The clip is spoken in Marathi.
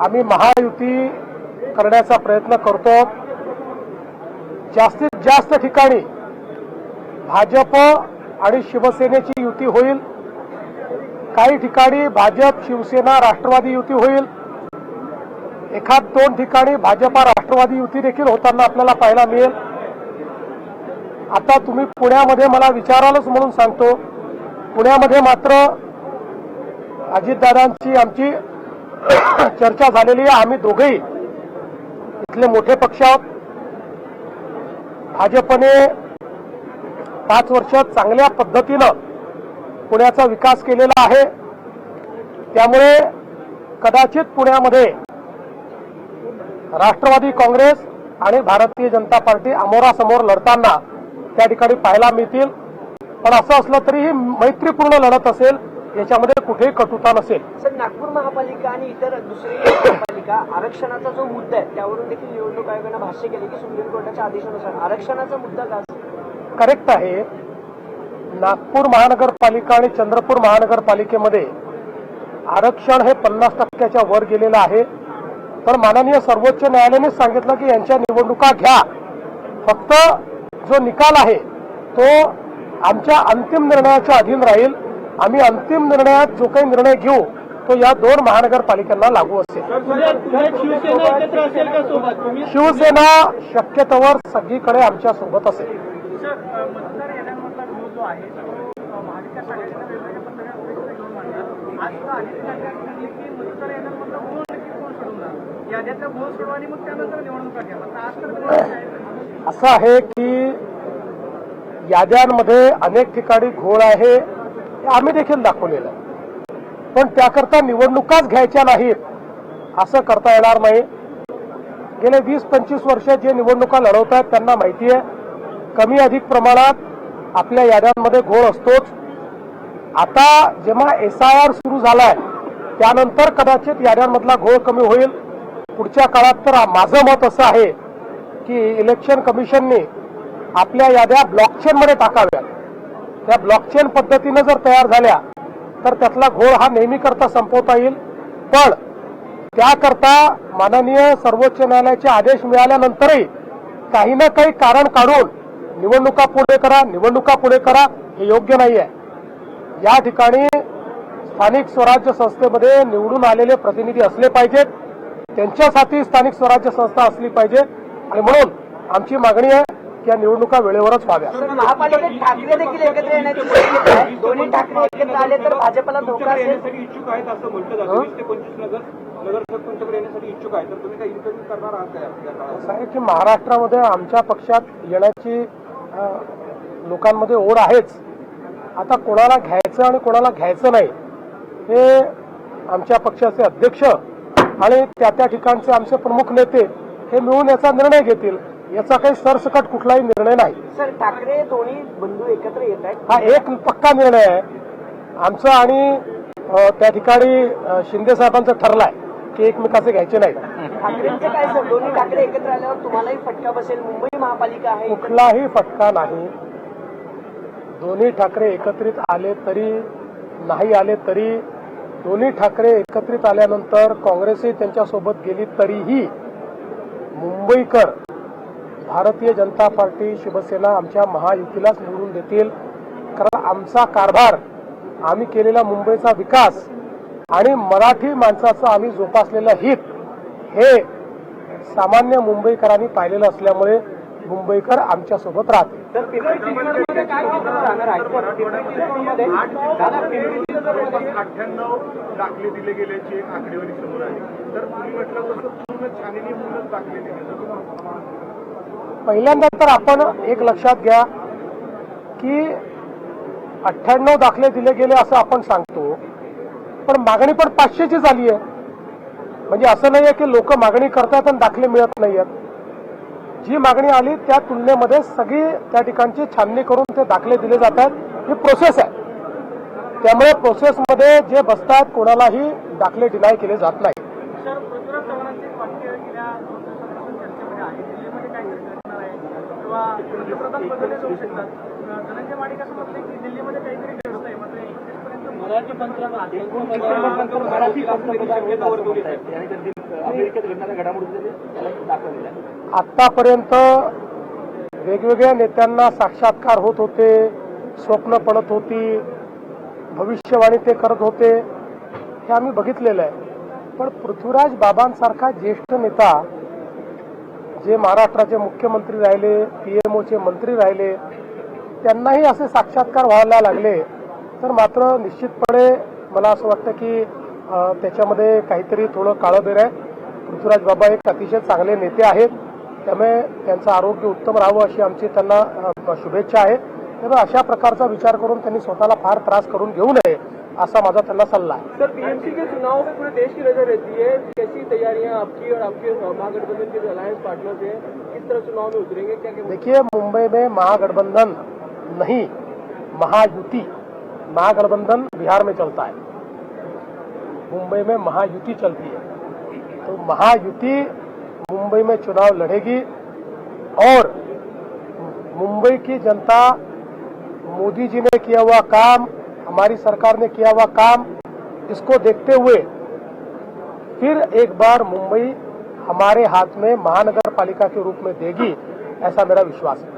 आम्ही महायुती करण्याचा प्रयत्न करतो. जास्तीत जास्त ठिकाणी भाजप आणि शिवसेनेची युती होईल. काही ठिकाणी भाजप शिवसेना राष्ट्रवादी युती होईल. एखाद दोन ठिकाणी भाजपा राष्ट्रवादी युती देखील होताना आपल्याला पाहायला मिळेल. आता तुम्ही पुण्यामध्ये मला विचारालच म्हणून सांगतो. पुण्यामध्ये मात्र अजितदादांची आमची चर्चा झालेली आहे. आम्ही दोघेही इथले मोठे पक्ष आहोत. भाजपने पाच वर्ष चांगल्या पद्धतीनं पुण्याचा विकास केलेला आहे. त्यामुळे कदाचित पुण्यामध्ये राष्ट्रवादी काँग्रेस आणि भारतीय जनता पार्टी अमोरासमोर लढताना त्या ठिकाणी पाहायला मिळतील. पण असं असलं तरीही मैत्रीपूर्ण लढत असेल. याच्यामध्ये कुठेही कटुता नसेल. सर नागपूर महापालिका आणि इतर दुसरी महापालिका आरक्षणाचा जो मुद्दा आहे त्यावरून देखील निवडणूक आयोगानं भाष्य केले की सुप्रीम कोर्टाच्या आदेशानुसार आरक्षणाचा मुद्दा का करेक्ट आहे. नागपूर महानगरपालिका आणि चंद्रपूर महानगरपालिकेमध्ये आरक्षण हे पन्नास टक्क्याच्या वर गेलेलं आहे. तर माननीय सर्वोच्च न्यायालयाने सांगितलं की यांच्या निवडणुका घ्या. फक्त जो निकाल आहे तो आमच्या अंतिम निर्णयाच्या अधीन राहील. आम्ही अंतिम निर्णयात जो काही निर्णय घेऊ तो या दोन महानगरपालिकांना लागू असेल. शिवसेना शक्यतोवर सगळीकडे आमच्यासोबत असेल. असं आहे की याद्यांमध्ये अनेक ठिकाणी घोळ आहे. हे आम्ही देखील दाखवलेलं आहे. पण त्याकरता निवडणुकाच घ्यायच्या नाहीत असं करता येणार नाही. गेले वीस पंचवीस वर्ष जे निवडणुका लढवत आहेत त्यांना माहिती आहे कमी अधिक प्रमाणात आपल्या याद्यांमध्ये घोळ असतोच. आता जेव्हा एस आय आर सुरू झालाय त्यानंतर कदाचित याद्यांमधला घोळ कमी होईल. पुढच्या काळात तर माझं मत असं आहे की इलेक्शन कमिशनने आपल्या याद्या ब्लॉकचेनमध्ये टाकाव्यात. त्या ब्लॉकचेन पद्धतीनं जर तयार झाल्या तर त्यातला घोळ हा नेहमी करता संपवता येईल. पण त्याकरता माननीय सर्वोच्च न्यायालयाचे आदेश मिळाल्यानंतरही काही ना काही कारण काढून निवडणुका पुढे करा निवडणुका पुढे करा हे योग्य नाही आहे या ठिकाणी स्थानिक स्वराज्य संस्थेमध्ये निवडून आलेले प्रतिनिधी असले पाहिजेत. त्यांच्यासाठी स्थानिक स्वराज्य संस्था असली पाहिजे. आणि म्हणून आमची मागणी आहे या निवडणुका वेळेवरच व्हाव्या. महापालिकेत ठाकरे देखील एकत्र येण्याची दोन्ही ठाकरे एकत्र आले तर भाजपला धोका असेल. येण्यासाठी इच्छुक आहेत असं म्हटलं जातं. वीस ते पंचवीस नगर नगरसेवक तुमच्याकडे येण्यासाठी इच्छुक आहे तर तुम्ही काही इंटरव्ह्यू करणार आहात का या काळात? असं आहे की महाराष्ट्रामध्ये आमच्या पक्षात येण्याची लोकांमध्ये ओढ आहेच. आता कोणाला घ्यायचं आणि कोणाला घ्यायचं नाही हे आमच्या पक्षाचे अध्यक्ष आणि त्या त्या ठिकाणचे आमचे प्रमुख नेते हे मिळून याचा निर्णय घेतील. याचा काही सरसकट कुठलाही निर्णय नाही. सर ठाकरे दोन्ही बंधू एकत्र येत आहेत. हा एक पक्का निर्णय आहे. आमचा आणि त्या ठिकाणी शिंदे साहेबांचं ठरलाय की एकमेकाचे घ्यायचे नाही ठाकरेंचं काय सर? दोन्ही ठाकरे एकत्र आल्यावर तुम्हालाही फटका बसेल. मुंबई महापालिका आहे. कुठलाही फटका नाही. दोन्ही ठाकरे एकत्रित आले तरी नाही आले तरी दोन्ही ठाकरे एकत्रित आल्यानंतर काँग्रेसही त्यांच्यासोबत गेली तरीही मुंबईकर भारतीय जनता पार्टी शिवसेना आमच्या महायुतीलाच निवडून देतील. कारण आमचा कारभार आम्ही केलेला मुंबईचा विकास आणि मराठी माणसाचं आम्ही जोपासलेलं हित हे सामान्य मुंबईकरांनी पाहिलेलं असल्यामुळे मुंबईकर आमच्यासोबत चिंचवडमध्ये अठ्ठ्याण्णव दाखले दिले गेल्याची एक आकडेवारी समोर आली. तर तुम्ही म्हटलं तसं पूर्ण छाननी दाखले दिले. पहिल्यांदा तर आपण एक लक्षात घ्या की अठ्ठ्याण्णव दाखले दिले गेले असं आपण सांगतो. पण मागणी पण पाचशेची झाली आहे. म्हणजे असं नाही आहे की लोक मागणी करतात आणि दाखले मिळत नाही आहेत. जी मागणी आली त्या तुलनेमध्ये सगळी त्या ठिकाणची छाननी करून ते दाखले दिले जातात ही प्रोसेस आहे. त्यामुळे प्रोसेसमध्ये जे बसतात कोणालाही दाखले डिनाय केले जात नाही. आहे किंवा पंतप्रधान बदलले जाऊ शकतात. धनंजय माडिक असं म्हटलं की दिल्लीमध्ये काहीतरी घडतंय मात्र एकतीस पर्यंत मराठी पंतप्रधान मराठी पंतप्रधान होत आहेत. अमेरिकेत घडणाऱ्या घडामोडी त्याला दाखवलेल्या आतापर्यंत वेगवेगळ्या नेत्यांना साक्षात्कार होत होते स्वप्न पडत होती भविष्यवाणी ते करत होते हे आम्ही बघितलेलं आहे. पण पृथ्वीराज बाबांसारखा ज्येष्ठ नेता जे महाराष्ट्राचे मुख्यमंत्री राहिले पीएमओचे मंत्री राहिले त्यांनाही असे साक्षात्कार व्हायला लागले. तर मात्र निश्चितपणे मला असं वाटतं की त्याच्यामध्ये काहीतरी थोडं काळं आहे. पृथ्वीराज बाबा एक अतिशय चांगले नेते आहेत. त्यामुळे त्यांचं आरोग्य उत्तम राहावं अशी आमची त्यांना शुभेच्छा आहे. त्यामुळे अशा प्रकारचा विचार करून त्यांनी स्वतःला फार त्रास करून घेऊ नये. असा माझा त्यांना सल्ला आहे. सर पीएमसी के चुनाव में पूरे देश की नज़र रहती है। कैसी तैयारियाँ आपकी और आपके महागठबंधन के अलायंस पार्टनर हैं? किस तरह चुनाव में उतरेंगे? क्या क्या देखिए मुंबई में महागठबंधन नहीं महायुति महागठबंधन बिहार में चलता है। मुंबई में महायुति चलती है। तो महायुति मुंबई में चुनाव लड़ेगी और मुंबई की जनता मोदी जी ने किया हुआ काम हमारी सरकार ने किया हुआ काम, इसको देखते हुए फिर एक बार मुंबई हमारे हाथ में महानगर पालिका के रूप में देगी, ऐसा मेरा विश्वास है।